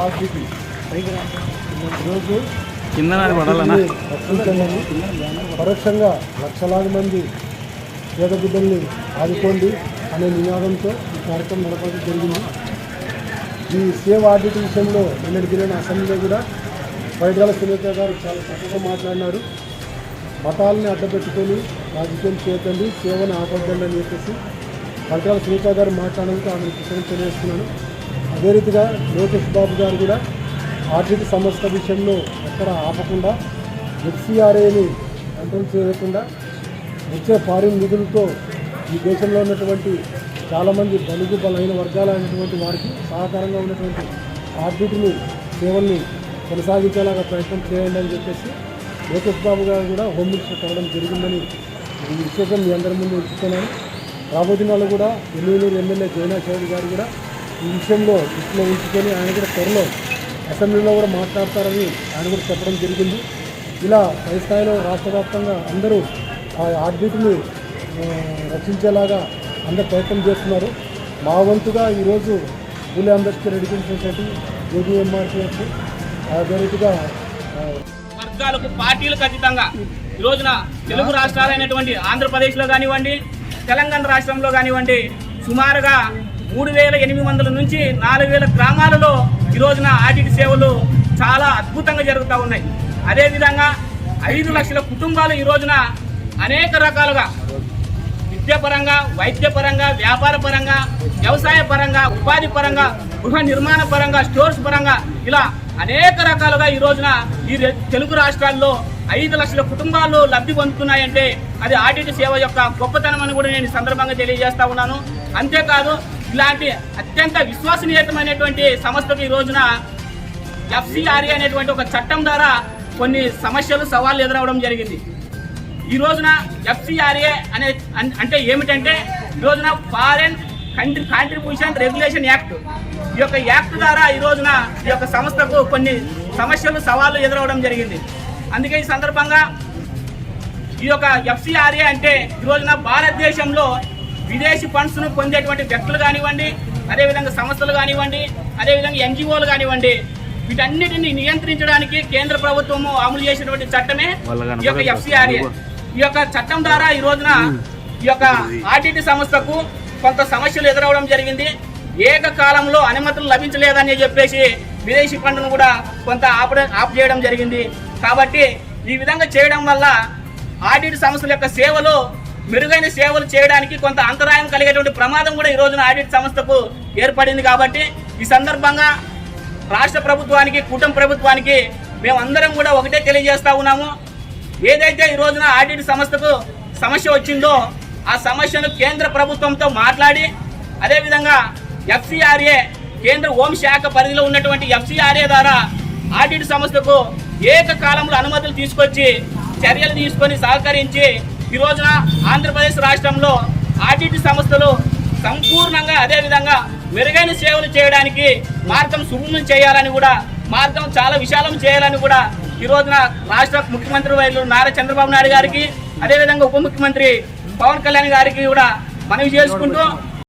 RTP. ఈరోజు పరోక్షంగా లక్షలాది మంది పేద బిడ్డల్ని ఆదుకోండి అనే నినాదంతో ఈ కార్యక్రమం నడపడం జరిగింది. ఈ సేవ్ ఆడిట్ విషయంలో నిన్నటి జరిగిన అసెంబ్లీలో కూడా వైద్యాల సునీత గారు చాలా చక్కగా మాట్లాడినారు. మతాలని అడ్డపెట్టుకొని రాజకీయం చేయకండి సేవను ఆపద్దండి అని చెప్పేసి వైద్యాల సునీత గారు మాట్లాడడంతో ఆమె కృతజ్ఞత తెలియజేస్తున్నాను అదే రీతిగా లోకేష్ బాబు గారు కూడా ఆర్థిక సంస్థ విషయంలో ఎక్కడ ఆపకుండా హెచ్సిఆర్ఏని కంట్రోల్ చేయకుండా వచ్చే ఫారిన్ నిధులతో ఈ దేశంలో ఉన్నటువంటి చాలామంది బలుగు బలైన వర్గాలైనటువంటి వారికి సహకారంగా ఉన్నటువంటి ఆర్థికని సేవల్ని కొనసాగించేలాగా ప్రయత్నం చేయండి అని చెప్పేసి లోకేష్ బాబు గారు కూడా హోమ్ మినిస్టర్ కావడం జరిగిందని ఈ విశేషం మీ అందరి ముందు ఉంచుతున్నాను. రాబోయే కూడా ఎమ్మెల్యేలు ఎమ్మెల్యే జైనా చౌదరి గారు కూడా ఈ విషయంలో దృష్టిలో ఉంచుకొని ఆయన కూడా త్వరలో అసెంబ్లీలో కూడా మాట్లాడతారని ఆయన కూడా చెప్పడం జరిగింది. ఇలా పై స్థాయిలో రాష్ట్ర వ్యాప్తంగా అందరూ ఆ ఆర్బిట్ని రక్షించేలాగా అందరు ప్రయత్నం చేస్తున్నారు. మా వంతుగా ఈరోజు Phule Ambedkar education society JBMRCS అదే వర్గాలకు పార్టీలు ఖచ్చితంగా ఈ రోజున తెలుగు రాష్ట్రాలైనటువంటి ఆంధ్రప్రదేశ్లో కానివ్వండి తెలంగాణ రాష్ట్రంలో కానివ్వండి సుమారుగా మూడు వేల ఎనిమిది వందల నుంచి నాలుగు వేల గ్రామాలలో ఈ రోజున ఆడిట్ సేవలు చాలా అద్భుతంగా జరుగుతూ ఉన్నాయి. అదేవిధంగా ఐదు లక్షల కుటుంబాలు ఈ రోజున అనేక రకాలుగా విద్యాపరంగా వైద్యపరంగా వ్యాపార పరంగా వ్యవసాయ పరంగా ఉపాధి పరంగా గృహ నిర్మాణ పరంగా స్టోర్స్ పరంగా ఇలా అనేక రకాలుగా ఈ రోజున ఈ తెలుగు రాష్ట్రాల్లో ఐదు లక్షల కుటుంబాలు లబ్ధి పొందుతున్నాయంటే అది ఆడిట్ సేవ యొక్క గొప్పతనం అని కూడా నేను సందర్భంగా తెలియజేస్తా ఉన్నాను. అంతేకాదు ఇలాంటి అత్యంత విశ్వసనీయతమైనటువంటి సంస్థకు ఈ రోజున ఎఫ్సిఆర్ఏ అనేటువంటి ఒక చట్టం ద్వారా కొన్ని సమస్యలు సవాళ్ళు ఎదురవడం జరిగింది. ఈ రోజున ఎఫ్సిఆర్ఏ అనే అంటే ఏమిటంటే ఈ రోజున foreign country contribution regulation act ఈ యొక్క యాక్ట్ ద్వారా ఈ రోజున ఈ యొక్క సంస్థకు కొన్ని సమస్యలు సవాళ్ళు ఎదురవడం జరిగింది. అందుకే ఈ సందర్భంగా ఈ యొక్క ఎఫ్సిఆర్ఏ అంటే ఈ రోజున భారతదేశంలో విదేశీ ఫండ్స్ను పొందేటువంటి వ్యక్తులు కానివ్వండి అదేవిధంగా సంస్థలు కానివ్వండి అదేవిధంగా ఎన్జిఓలు కానివ్వండి వీటన్నిటిని నియంత్రించడానికి కేంద్ర ప్రభుత్వము అమలు చేసినటువంటి చట్టమే ఈ యొక్క ఎఫ్సిఆర్ఏ ఈ యొక్క చట్టం ద్వారా ఈ రోజున ఈ యొక్క ఆర్టీటీ సంస్థకు కొంత సమస్యలు ఎదురవడం జరిగింది. ఏకకాలంలో అనుమతులు లభించలేదని చెప్పేసి విదేశీ ఫండ్ను కూడా కొంత ఆప ఆప్ చేయడం జరిగింది. కాబట్టి ఈ విధంగా చేయడం వల్ల ఆడిట్ సంస్థల యొక్క సేవలు మెరుగైన సేవలు చేయడానికి కొంత అంతరాయం కలిగేటువంటి ప్రమాదం కూడా ఈ రోజున ఆడిట్ సంస్థకు ఏర్పడింది కాబట్టి ఈ సందర్భంగా రాష్ట్ర ప్రభుత్వానికి కూటమి ప్రభుత్వానికి మేమందరం కూడా ఒకటే తెలియజేస్తా ఉన్నాము. ఏదైతే ఈ రోజున ఆడిట్ సంస్థకు సమస్య వచ్చిందో ఆ సమస్యను కేంద్ర ప్రభుత్వంతో మాట్లాడి అదేవిధంగా ఎఫ్సిఆర్ఏ కేంద్ర హోంశాఖ పరిధిలో ఉన్నటువంటి ఎఫ్సిఆర్ఏ ద్వారా ఆడిట్ సంస్థకు ఏకకాలంలో అనుమతులు తీసుకొచ్చి చర్యలు తీసుకొని సహకరించి ఈ రోజున ఆంధ్రప్రదేశ్ రాష్ట్రంలో ఆర్టీటీ సంస్థలు సంపూర్ణంగా అదేవిధంగా మెరుగైన సేవలు చేయడానికి మార్గం సుగమం చేయాలని కూడా మార్గం చాలా విశాలం చేయాలని కూడా ఈ రోజున రాష్ట్ర ముఖ్యమంత్రి వైద్యులు నారా చంద్రబాబు నాయుడు గారికి అదేవిధంగా ఉప ముఖ్యమంత్రి పవన్ కళ్యాణ్ గారికి కూడా మనవి చేసుకుంటూ